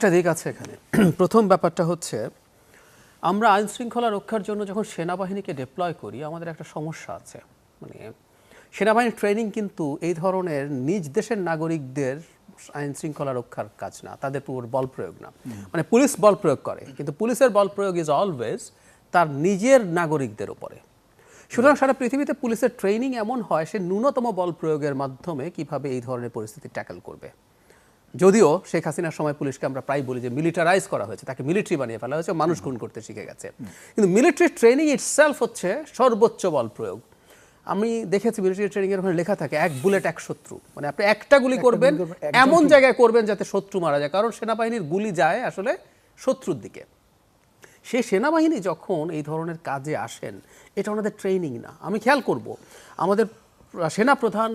একটা দিক আছে এখানে। প্রথম ব্যাপারটা হচ্ছে আমরা আইন শৃঙ্খলা রক্ষার জন্য যখন সেনাবাহিনীকে ডিপ্লয় করি আমাদের একটা সমস্যা আছে। মানে সেনাবাহিনীর ট্রেনিং কিন্তু এই ধরনের নিজ দেশের নাগরিকদের আইন শৃঙ্খলা রক্ষার কাজ না তাদের পুরো বল প্রয়োগ না। মানে পুলিশ বল প্রয়োগ করে কিন্তু পুলিশের বল প্রয়োগ ইজ অলওয়েজ তার নিজের নাগরিকদের উপরে। সুতরাং সারা পৃথিবীতে পুলিশের ট্রেনিং এমন হয় সে ন্যূনতম বল প্রয়োগের মাধ্যমে কীভাবে এই ধরনের পরিস্থিতি ট্যাকেল করবে। যদিও শেখ হাসিনার সময় পুলিশকে আমরা প্রায় বলি যে মিলিটারাইজ করা হয়েছে তাকে মিলিটারি বানিয়ে ফেলা হয়েছে মানুষ খুন করতে শিখে গেছে। কিন্তু মিলিটারি ট্রেনিং ইটসেলফ হচ্ছে সর্বোচ্চ বল প্রয়োগ। আমি দেখেছি মিলিটারি ট্রেনিং এর ওখানে লেখা থাকে এক বুলেট এক শত্রু। মানে আপনি একটা গুলি করবেন এমন জায়গায় করবেন যাতে শত্রু মারা যায় কারণ সেনাবাহিনীর গুলি যায় আসলে শত্রুর দিকে। সে সেনাবাহিনী যখন এই ধরনের কাজে আসেন এটা ওনাদের ট্রেনিং না। আমি খেয়াল করব আমাদের সেনা প্রধান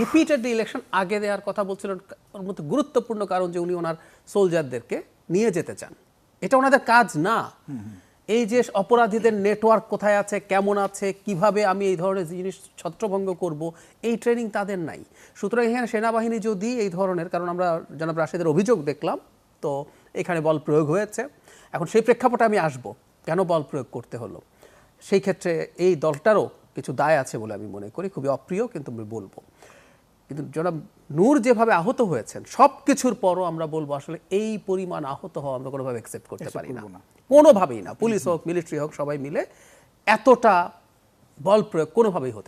রিপিটেডলি ইলেকশন আগে দেওয়ার কথা বলছিলেন। ওর মধ্যে গুরুত্বপূর্ণ কারণ যে উনি ওনার সোলজারদেরকে নিয়ে যেতে চান। এটা ওনাদের কাজ না। এই যে অপরাধীদের নেটওয়ার্ক কোথায় আছে, কেমন আছে, কীভাবে আমি এই ধরনের জিনিস ছত্রভঙ্গ করব, এই ট্রেনিং তাদের নাই। সুতরাং এখানে সেনাবাহিনী যদি এই ধরনের, কারণ আমরা জনাব রাশেদের অভিযোগ দেখলাম, তো এখানে বল প্রয়োগ হয়েছে। এখন সেই প্রেক্ষাপটে আমি আসব, কেন বল প্রয়োগ করতে হলো? সেই ক্ষেত্রে এই দলটারও কিছু দায় আছে বলে আমি মনে করি খুবই অপ্রিয় কিন্তু আমি বলব। কিন্তু জনাব নূর যেভাবে আহত হয়েছেন সব কিছুর পরও আমরা বলব আসলে এই পরিমাণ আহত হওয়া আমরা কোনোভাবে অ্যাকসেপ্ট করতে পারি না। কোনোভাবেই না। পুলিশ হোক মিলিটারি হোক সবাই মিলে এতটা বল প্রয়োগ কোনোভাবেই হতে